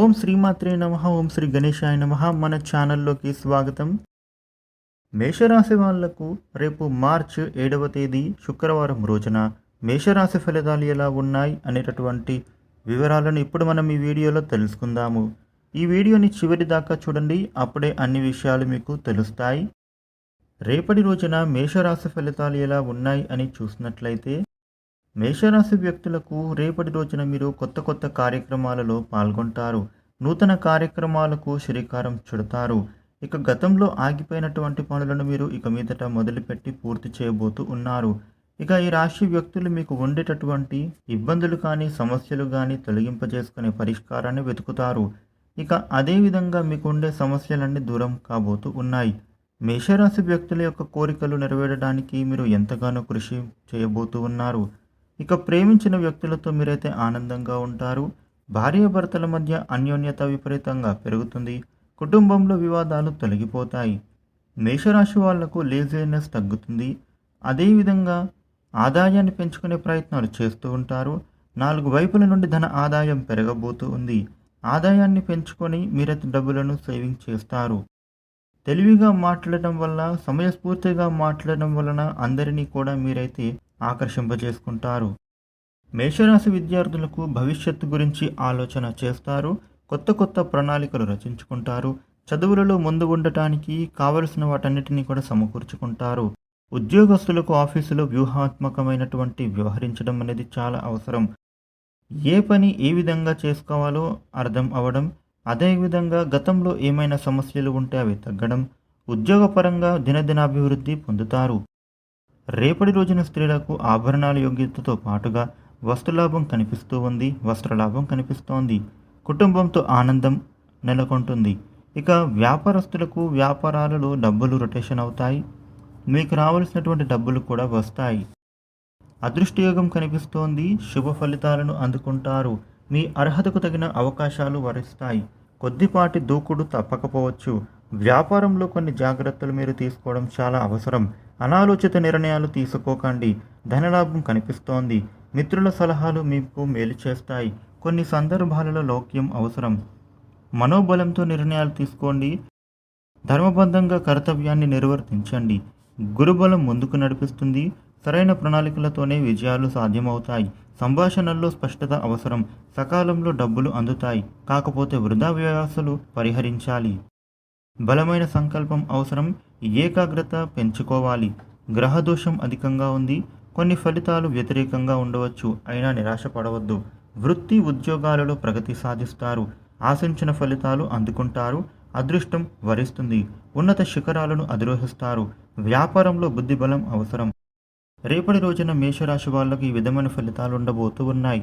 ఓం శ్రీమాత్రే నమ ఓం శ్రీ గణేశాయ నమ. మన ఛానల్లోకి స్వాగతం. మేషరాశి వాళ్ళకు రేపు మార్చ్ ఏడవ తేదీ శుక్రవారం రోజున మేషరాశి ఫలితాలు ఎలా ఉన్నాయి అనేటటువంటి వివరాలను ఇప్పుడు మనం ఈ వీడియోలో తెలుసుకుందాము. ఈ వీడియోని చివరి దాకా చూడండి అప్పుడే అన్ని విషయాలు మీకు తెలుస్తాయి. రేపటి రోజున మేషరాశి ఫలితాలు ఎలా ఉన్నాయి అని చూసినట్లయితే మేషరాశి వ్యక్తులకు రేపటి రోజున మీరు కొత్త కొత్త కార్యక్రమాలలో పాల్గొంటారు. నూతన కార్యక్రమాలకు శ్రీకారం చుడతారు. ఇక గతంలో ఆగిపోయినటువంటి పనులను మీరు ఇక మీదట మొదలుపెట్టి పూర్తి చేయబోతూ ఉన్నారు. ఇక ఈ రాశి వ్యక్తులు మీకు ఉండేటటువంటి ఇబ్బందులు కానీ సమస్యలు కానీ తొలగింపజేసుకునే పరిష్కారాన్ని వెతుకుతారు. ఇక అదేవిధంగా మీకు ఉండే సమస్యలన్నీ దూరం కాబోతూ ఉన్నాయి. మేషరాశి వ్యక్తుల యొక్క కోరికలు నెరవేరడానికి మీరు ఎంతగానో కృషి చేయబోతూ ఉన్నారు. ఇక ప్రేమించిన వ్యక్తులతో మీరైతే ఆనందంగా ఉంటారు. భార్యాభర్తల మధ్య అన్యోన్యత విపరీతంగా పెరుగుతుంది. కుటుంబంలో వివాదాలు తొలగిపోతాయి. మేషరాశి వాళ్ళకు లేజినెస్ తగ్గుతుంది. అదేవిధంగా ఆదాయాన్ని పెంచుకునే ప్రయత్నాలు చేస్తూ ఉంటారు. నాలుగు వైపుల నుండి ధన ఆదాయం పెరగబోతూ ఉంది. ఆదాయాన్ని పెంచుకొని మీరైతే డబ్బులను సేవింగ్ చేస్తారు. తెలివిగా మాట్లాడటం వల్ల సమయస్ఫూర్తిగా మాట్లాడడం వలన అందరినీ కూడా మీరైతే ఆకర్షింపజేసుకుంటారు. మేషరాశి విద్యార్థులకు భవిష్యత్తు గురించి ఆలోచన చేస్తారు. కొత్త కొత్త ప్రణాళికలు రచించుకుంటారు. చదువులలో ముందు ఉండటానికి కావలసిన వాటన్నిటినీ కూడా సమకూర్చుకుంటారు. ఉద్యోగస్తులకు ఆఫీసులో వ్యూహాత్మకమైనటువంటి వ్యవహరించడం అనేది చాలా అవసరం. ఏ పని ఏ విధంగా చేసుకోవాలో అర్థం అవ్వడం అదేవిధంగా గతంలో ఏమైనా సమస్యలు ఉంటే అవి తగ్గడం ఉద్యోగపరంగా దినదినాభివృద్ధి పొందుతారు. రేపటి రోజున స్త్రీలకు ఆభరణాల యోగ్యతతో పాటుగా వస్తులాభం కనిపిస్తూ ఉంది వస్త్రలాభం కనిపిస్తోంది. కుటుంబంతో ఆనందం నెలకొంటుంది. ఇక వ్యాపారస్తులకు వ్యాపారాలలో డబ్బులు రొటేషన్ అవుతాయి. మీకు రావాల్సినటువంటి డబ్బులు కూడా వస్తాయి. అదృష్టయోగం కనిపిస్తోంది. శుభ ఫలితాలను అందుకుంటారు. మీ అర్హతకు తగిన అవకాశాలు వరిస్తాయి. కొద్దిపాటి దూకుడు తప్పకపోవచ్చు. వ్యాపారంలో కొన్ని జాగ్రత్తలు మీరు తీసుకోవడం చాలా అవసరం. అనాలోచిత నిర్ణయాలు తీసుకోకండి. ధనలాభం కనిపిస్తోంది. మిత్రుల సలహాలు మీకు మేలు చేస్తాయి. కొన్ని సందర్భాలలో లోక్యం అవసరం. మనోబలంతో నిర్ణయాలు తీసుకోండి. ధర్మబద్ధంగా కర్తవ్యాన్ని నిర్వర్తించండి. గురుబలం ముందుకు నడిపిస్తుంది. సరైన ప్రణాళికలతోనే విజయాలు సాధ్యమవుతాయి. సంభాషణల్లో స్పష్టత అవసరం. సకాలంలో డబ్బులు అందుతాయి. కాకపోతే వృధా వ్యయాసులు పరిహరించాలి. బలమైన సంకల్పం అవసరం ఏకాగ్రత పెంచుకోవాలి. గ్రహదోషం అధికంగా ఉంది. కొన్ని ఫలితాలు వ్యతిరేకంగా ఉండవచ్చు. అయినా నిరాశపడవద్దు. వృత్తి ఉద్యోగాలలో ప్రగతి సాధిస్తారు. ఆశించిన ఫలితాలు అందుకుంటారు. అదృష్టం వరిస్తుంది. ఉన్నత శిఖరాలను అధిరోహిస్తారు. వ్యాపారంలో బుద్ధిబలం అవసరం. రేపటి రోజున మేషరాశి వాళ్ళకు ఈ విధమైన ఫలితాలు ఉండబోతూ ఉన్నాయి.